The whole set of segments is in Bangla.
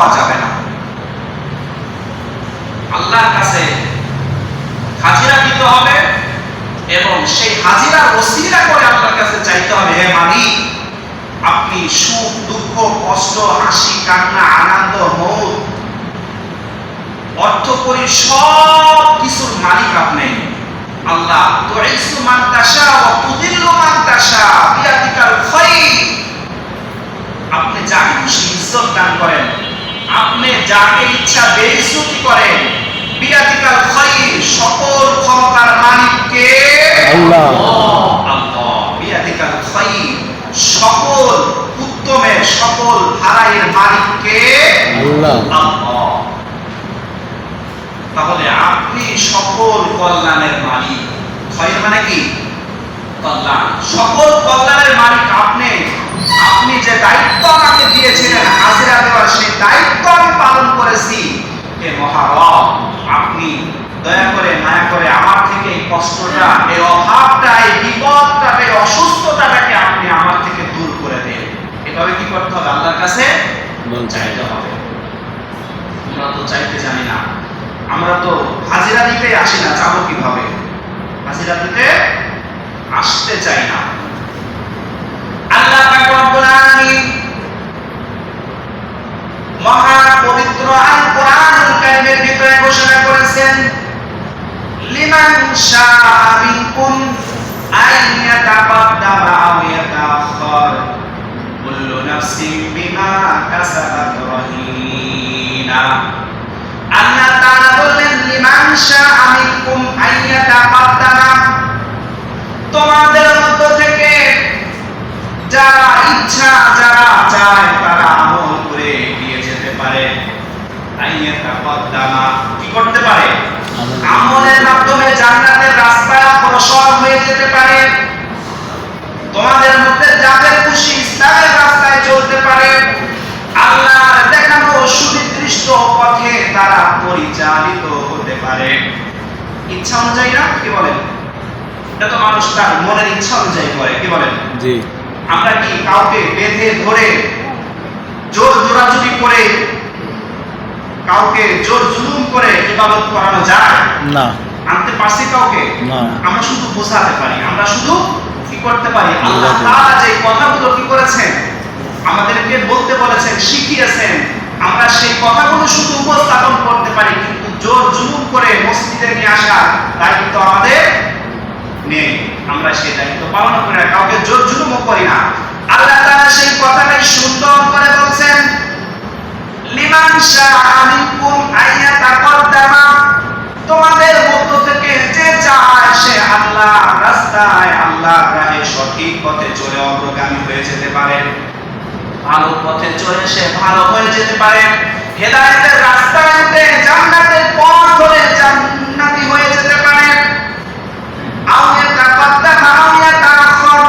পাওয়া যাবে না। আল্লাহর কাছে হাজিরা দিতে হবে এবং সেই হাজিরা ওসিলা করে আল্লাহর কাছে চাইতে হবে, হে মালিক, আপনি সুখ, দুঃখ, কষ্ট, হাসি, কান্না, আনন্দ মৌত অর্থ করি সব কিছুর মালিক আপনি। আল্লাহ, তুইসু মান তাশা ওয়া তুদিল্লু মান তাশা বিয়াদিকাল খায়র আপনি যাকে খুশি ইজ্জত দান করেন। আপনি যাকে ইচ্ছা বেইজ্জতি করেন বিয়াদিকাল খায়র সকল ক্ষমতার মালিককে আল্লাহ। আল্লাহ বিয়াদিকাল খায়র সকল উত্তমের সকল ধারায়ের মালিককে আল্লাহ। আল্লাহ। তাহলে আপনি সকল কল্যাণের মালিক। খয়ের মানে কি? কল্যাণ। সকল কল্যাণের মালিক আপনি। আপনি যে দায়িত্ব আমাকে দিয়েছিলেন হাজিরা দেওয়ার সেই দায়িত্ব আমি পালন করেছি, হে মহারব, আপনি দয়া করে মায়া করে আমার থেকে এই কষ্টটা এই অভাবটা এই বিপদটা এই অসুস্থতাটাকে আপনি আমার থেকে দূর করে দেন এভাবে কি করতে হবে আল্লাহর কাছে চাইতে হবে আমরা তো চাইতে জানি না আমরা তো হাজিরা দিতে আসি না যাব কীভাবে হাজিরা দিতে আসতে চাই না আল্লাহ পাক রব্বুল আলামিন মহা পবিত্র আল কোরআনুল ভিতরে ঘোষণা করেছেন লিমান শাআ বিমা কাসাবাত আল্লাহ তাআলা বললেন লিমান শাআ আন ইয়াতাকাদ্দামা তোমাদের মধ্য থেকে যারা ইচ্ছা যারা চায় তারা আমল করে এগিয়ে যেতে পারে আইয়া তাকদ্দামা কি করতে পারে আমল। আমলের মাধ্যমে জান্নাতের রাস্তায় অগ্রসর হয়ে যেতে পারে তোমাদের মধ্যে যাদের খুশি ইসলামের রাস্তায় চলতে পারে আল্লাহর দেখানো সুনির্দিষ্ট পথে তারা পরিচালিত হতে পারে ইচ্ছা অনুযায়ী না কি বলেন? এটা তো মানুষ তার মনের ইচ্ছা অনুযায়ী করে কি বলেন? জি। আমরা কি কাউকে বেঁধে ধরে জোর জোরাজুরি করে কাউকে জোর জুলুম করে ইবাদত করানো যায়? না। আনতে পারছি কাউকে? না। আমরা শুধু বোঝাতে পারি আমরা শুধু কি করতে পারি? আল্লাহ তাআলা যে কথাগুলো কি করেছেন আমাদেরকে বলতে বলেছেন শিখিয়েছেন আমরা সেই কথাগুলো শুধু উপস্থাপন করতে পারি জোর জুলুম করে মসজিদে নিয়ে আসার দায়িত্ব আমাদের নেই। আমরা সেই দায়িত্ব পালন করি না, কাউকে জোর জুলুমও করি না। আল্লাহ তাআলা সেই কথাটাই সুন্দর করে বলছেন, লিমান শাআ মিনকুম আইয়া তাকদ্দামা তোমাদের মধ্য থেকে যে চায় সে আল্লাহ, রাস্তায় আল্লাহ রাহে সঠিক পথে চলে অগ্রগামী হয়ে যেতে পারে। ভালো পথে চলে সে ভালো হয়ে যেতে পারে। হেদায়েতের রাস্তায় উঠে জান্নাতের পথ ধরে জান্নাতি হয়ে যেতে পারে। আও ইয়াতাকদ্দামা আও ইয়াতাআখার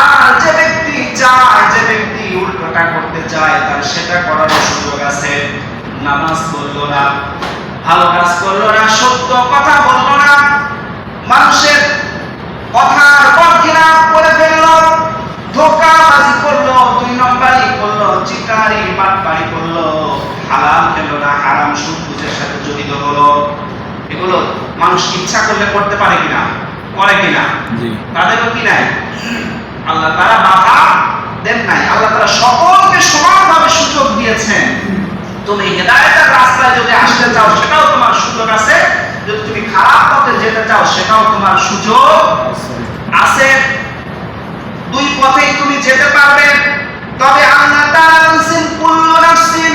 আর যে ব্যক্তি চায়, যে ব্যক্তি উল্টোটা করতে চায়, তার সেটা করার সুযোগ আছে। নামাজ পড়ল না, ভালো কাজ করল না, সত্য কথা বলল না। মানুষের কথার বরখিলা করে ফেলল, ধোকাবাজি করল, দুই নম্বরই করল চিকারি বাটপারি করল। হালাল খেলো না হারাম সুদ বুঝের সাথে জড়িত হলো। এগুলো মানুষ ইচ্ছা করলে করতে পারে কিনা করে কিনা তাদেরও কি নাই? আল্লাহ তারা বাধা দেন নাই। আল্লাহ তারা সকলকে সমানভাবে সুযোগ দিয়েছেন। তুমি হেদায়েতের রাস্তায় যদি আসতে চাও সেটাও তোমার সুযোগ আছে। যদি তুমি খারাপ পথে যেতে চাও সেটাও তোমার সুযোগ আছে। দুই পথেই তুমি যেতে পারবে। তবে আল্লাহ তাআলা বলছেন কুল্লু নাফসিন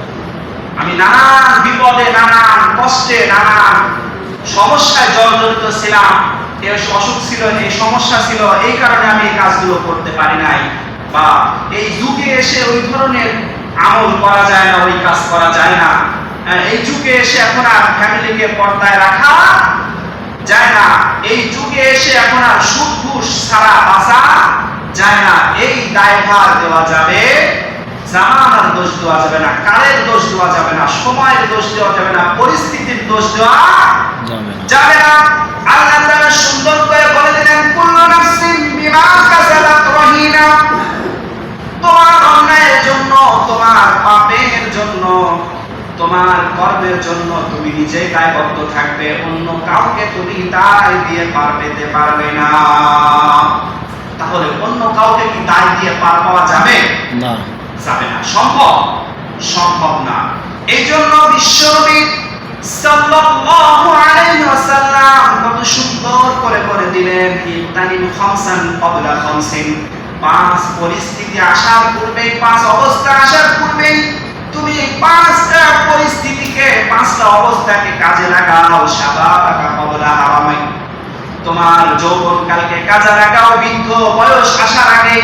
আমি নানান বিপদে নানান কষ্টে নানান সমস্যায় জর্জরিত ছিলাম। এর অসুখ ছিল এই সমস্যা ছিল এই কারণে আমি এই কাজগুলো করতে পারি নাই। বা এই যুগে এসে ওই ধরনের আমল করা যায় না ওই কাজ করা যায় না। হ্যাঁ, এই যুগে এসে এখন আর ফ্যামিলিকে পর্দায় রাখা যায় না। এই যুগে এসে এখন আর সুদ ঘুষ ছাড়া বাঁচা যায় না। এই দায়ভার দেওয়া যাবে জামানার দোষ দেওয়া যাবে না কালের দোষ দেওয়া যাবে না সময়ের দোষ দেওয়া যাবে না পরিস্থিতির দোষ দেওয়া যাবে না। আল্লাহ তাআলা সুন্দর করে বলে দিলেন কুল্লু নাফসিন বিমা কাসাবাত রহিনা তোমার অন্যায়ের জন্য তোমার পাপের জন্য তোমার কর্মের জন্য তুমি নিজেই দায়বদ্ধ থাকবে অন্য কাউকে তুমি দায় দিয়ে পার পেতে পারবে না। তাহলে অন্য কাউকে কি দায় দিয়ে পার পাওয়া যাবে? না। যাবে না। সম্ভব? সম্ভব না। এই জন্য বিশ্বনবী সাল্লাল্লাহু আলাইহি ওয়াসাল্লাম কত সুন্দর করে করে দিলেন ইতানিম খামসান ক্বাবলা খামসিন। পাঁচ পরিস্থিতি আসার পূর্বে পাঁচ অবস্থা আসার পূর্বে তুমি পাঁচটা পরিস্থিতিকে, পাঁচটা অবস্থাকে কাজে লাগাও শাবাবাকা ক্বাবলা হারামাইন তোমার যৌবনকালকে কাজে লাগাও, বৃদ্ধ বয়স আসার আগেই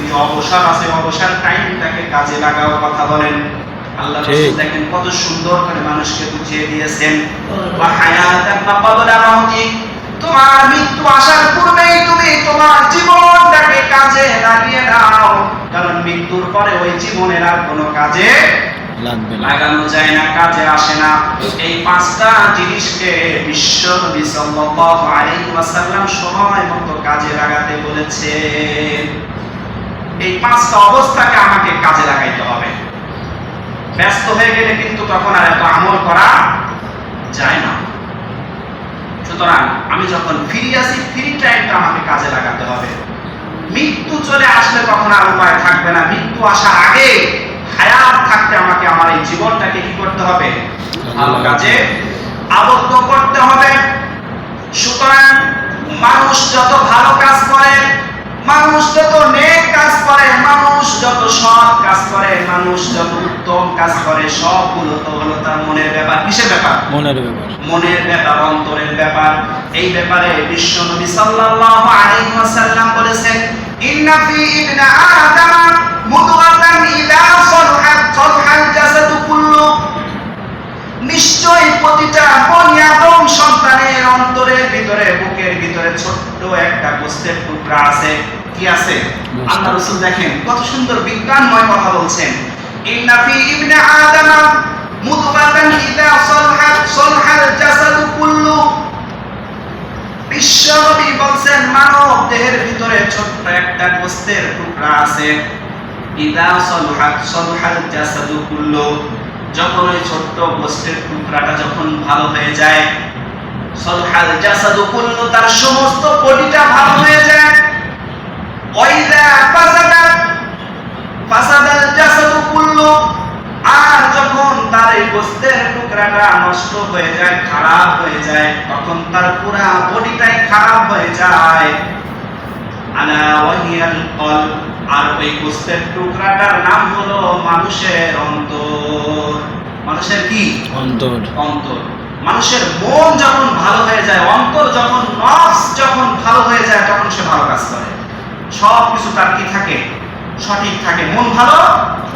যে অবসর আছে অবসর টাইমটাকে কাজে লাগাও কথা বলেন। আল্লাহ দেখেন কত সুন্দর করে মানুষকে বুঝিয়ে দিয়েছেন। তোমার মৃত্যু আসার পূর্বেই তুমি তোমার জীবনটাকে কাজে লাগিয়ে দাও কারণ মৃত্যুর পরে ওই জীবনের আর কোনো কাজে লাগানো যায় না কাজে আসে না। এই পাঁচটা জিনিসকে বিশ্ব নবী সাল্লাল্লাহু আলাইহি ওয়াসাল্লাম সময় মতো কাজে লাগাতে বলেছেন। এই পাঁচটা অবস্থাকে আমাকে কাজে লাগাইতে হবে। ব্যস্ত হয়ে গেলে কিন্তু তখন আর এত আমল করা যায় না। সুতরাং আমি যখন ফিরে আসি ফ্রি টাইমটা আমাকে কাজে লাগাতে হবে। মৃত্যু চলে আসলে তখন আর উপায় থাকবে না। মৃত্যু আসার আগে হায়াত থাকতে আমাকে আমার এই জীবনটাকে কি করতে হবে? ভালো কাজে আবদ্ধ করতে হবে। সুতরাং মানুষ যত ভালো কাজ করে মানুষ যত নেক কাজ করে মানুষ যত সৎ কাজ করে মানুষ যত উত্তম কাজ করে সবগুলো তো হলো তার মনের ব্যাপার। কিসের ব্যাপার? মনের ব্যাপার। মনের ব্যাপার অন্তরের ব্যাপার। এই ব্যাপারে বিশ্ব নবী সাল্লাল্লাহু আলাইহি ওয়াসাল্লাম বলেছেন ইন্না ফি ইবনে আদম মুদগাতান ইদা সলহাত সলহাল জাসাদু কুল্লু। নিশ্চয় প্রতিটা বনি আদম সন্তানের অন্তরের ভিতরে বুকের ভিতরে ছোট্ট একটা গোস্তের টুকরা আছে। কি আছে? আল্লাহ রাসূল দেখেন কত সুন্দর বিজ্ঞানময় কথা বলছেন। ইন্না ফি ইবনে আদম মুদগাতান ইদা সলহাত সলহাল জাসাদু কুল্লু। বিশ্বনবী বলছেন মানব দেহের ভিতরে ছোট্ট একটা গোস্তের টুকরা আছে। ইদা সলহাত সলহাল জাসাদু কুল্লু। যখন ওই ছোট্ট গোস্তের টুকরাটা যখন ভালো হয়ে যায় সলহাল জাসাদু কুল্লু তার সমস্ত বডিটা ভালো হয়ে যায়। ওয়াইদা ফাসাদাত ফাসাদাল জাসাদু কুল্লু। আর যখন তার এই গোস্তের টুকরাটা নষ্ট হয়ে যায় খারাপ হয়ে যায় তখন তার পুরা বডিটাই খারাপ হয়ে যায়। আলা ওয়াহিয়াল কল আর ওই গোস্তের টুকরাটার নাম হলো মানুষের অন্তর। মানুষের কি? অন্তর। অন্তর। মানুষের মন যখন ভালো হয়ে যায় অন্তর যখন নফস যখন ভালো হয়ে যায় তখন সে ভালো কাজ করে। সব কিছু তার কি থাকে? সঠিক থাকে। মন ভালো?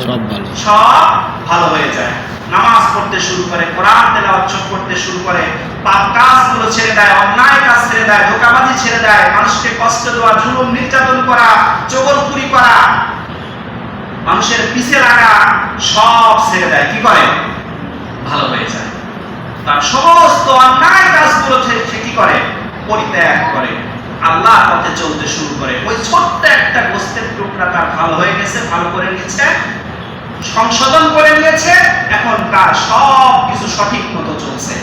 সব ভালো। সব ভালো হয়ে যায়। নামাজ পড়তে শুরু করে কোরআন তেলাওয়াত করতে শুরু করে পাপ কাজগুলো ছেড়ে দেয় অন্যায় কাজ ছেড়ে দেয় ধোকাবাজি ছেড়ে দেয় মানুষকে কষ্ট দেওয়া জুলুম নির্যাতন করা চগলখুরি করা মানুষের পিছে লাগা সব ছেড়ে দেয়। কি করে? ভালো হয়ে যায়। তার সমস্ত অন্যায় কাজগুলো সে- কি করে? পরিত্যাগ করে। আল্লাহ পথে চলতে শুরু করে। ওই ছোট্ট একটা গোস্তের টুকরা তার ভালো হয়ে গেছে, ভালো করে নিচ্ছে সংশোধন করে নিয়েছে, এখন তার সব কিছু সঠিক মতো চলছে।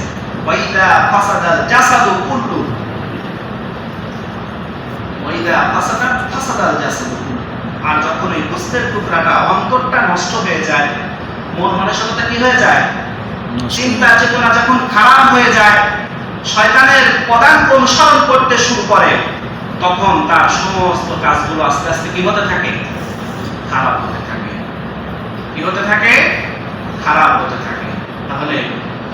ওয়াইদা ফাসাদাল জাসাদু কুল্লু। ওয়াইদা ফাসাদাল ফাসাদাল জাসাদু আর যখন ওই গোস্তের টুকরাটা অন্তরটা নষ্ট হয়ে যায়, মন মানসিকতা কি হয়ে যায়। চিন্তা চেতনা যখন খারাপ হয়ে যায় শয়তানের পদাঙ্ক অনুসরণ করতে শুরু করে তখন তার সমস্ত কাজগুলো আস্তে আস্তে কি হতে থাকে? খারাপ হতে থাকে। কি হতে থাকে? খারাপ হতে থাকে। তাহলে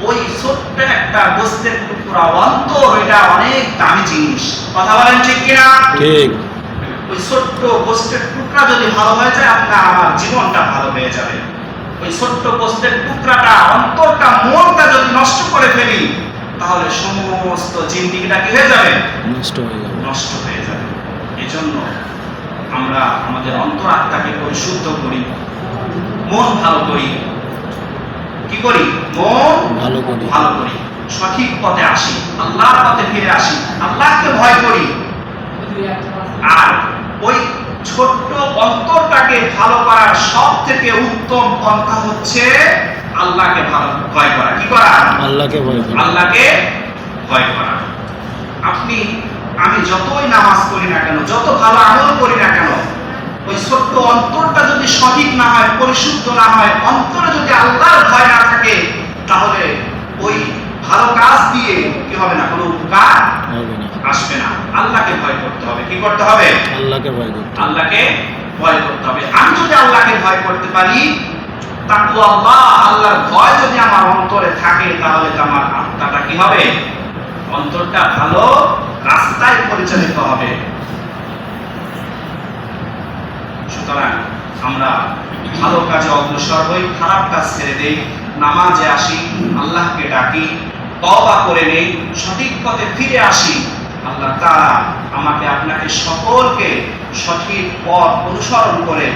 ওই ছোট্ট একটা গোস্তের টুকরা অন্তর এটা অনেক দামি জিনিস। কথা বলেন ঠিক কিনা? ঠিক। ওই ছোট্ট গোস্তের টুকরা যদি ভালো হয়ে যায় আপনার আমার জীবনটা ভালো হয়ে যাবে। ওই ছোট্ট গোস্তের টুকরাটা অন্তরটা মনটা যদি নষ্ট করে ফেলি তাহলে সমস্ত জিন্দিগিটা কি হয়ে যাবে? নষ্ট হয়ে যাবে। নষ্ট হয়ে যাবে। এজন্য আমরা আমাদের অন্তরাত্মাকে পরিশুদ্ধ করি মন ভালো করি। কি করি? মন ভালো করি। ভালো করি। সঠিক পথে আসি আল্লাহর পথে ফিরে আসি আল্লাহকে ভয় করি। আর ওই ছোট্ট অন্তরটাকে ভালো করার সব থেকে উত্তম পন্থা হচ্ছে আল্লাহকে ভালো ভয় করা। কি করা? আল্লাহকে ভয় করি। আল্লাহকে ভয় করা। আপনি আমি যতই নামাজ পড়ি না কেন যত ভালো আমল করি না কেন ওই ছোট্ট অন্তরটা যদি সঠিক না হয় পরিশুদ্ধ না হয় অন্তরে যদি আল্লাহর ভয় না থাকে তাহলে ওই ভালো কাজ দিয়ে কি হবে না কোনো উপকার হবে না। আসবে না। আল্লাহকে ভয় করতে হবে। কি করতে হবে? আল্লাহকে ভয় করতে আল্লাহকে ভয় করতে হবে। আমি যদি আল্লাহকে ভয় করতে পারি তাকু আল্লাহ, আল্লাহর ভয় যদি আমার অন্তরে থাকে, তাহলে আমার আত্মাটা কি হবে? অন্তরটা ভালো, রাস্তায় পরিচালিত হবে। সুতরাং আমরা ভালো কাজে অগ্রসর হই, খারাপ কাজ ছেড়ে দেই, নামাজে আসি, আল্লাহকে ডাকি, তওবা করে নেই, সঠিক পথে ফিরে আসি আল্লাহ তাআলা আমাকে আপনাকে সকলকে সঠিক পথ অনুসরণ করে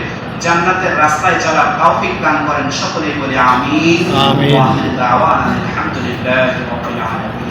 জান্নাতের রাস্তায় চলার তৌফিক দান করেন। সকলেই বলে আমিন। আমিন। দাওয়ানা আলহামদুলিল্লাহি রাব্বিল আলামিন।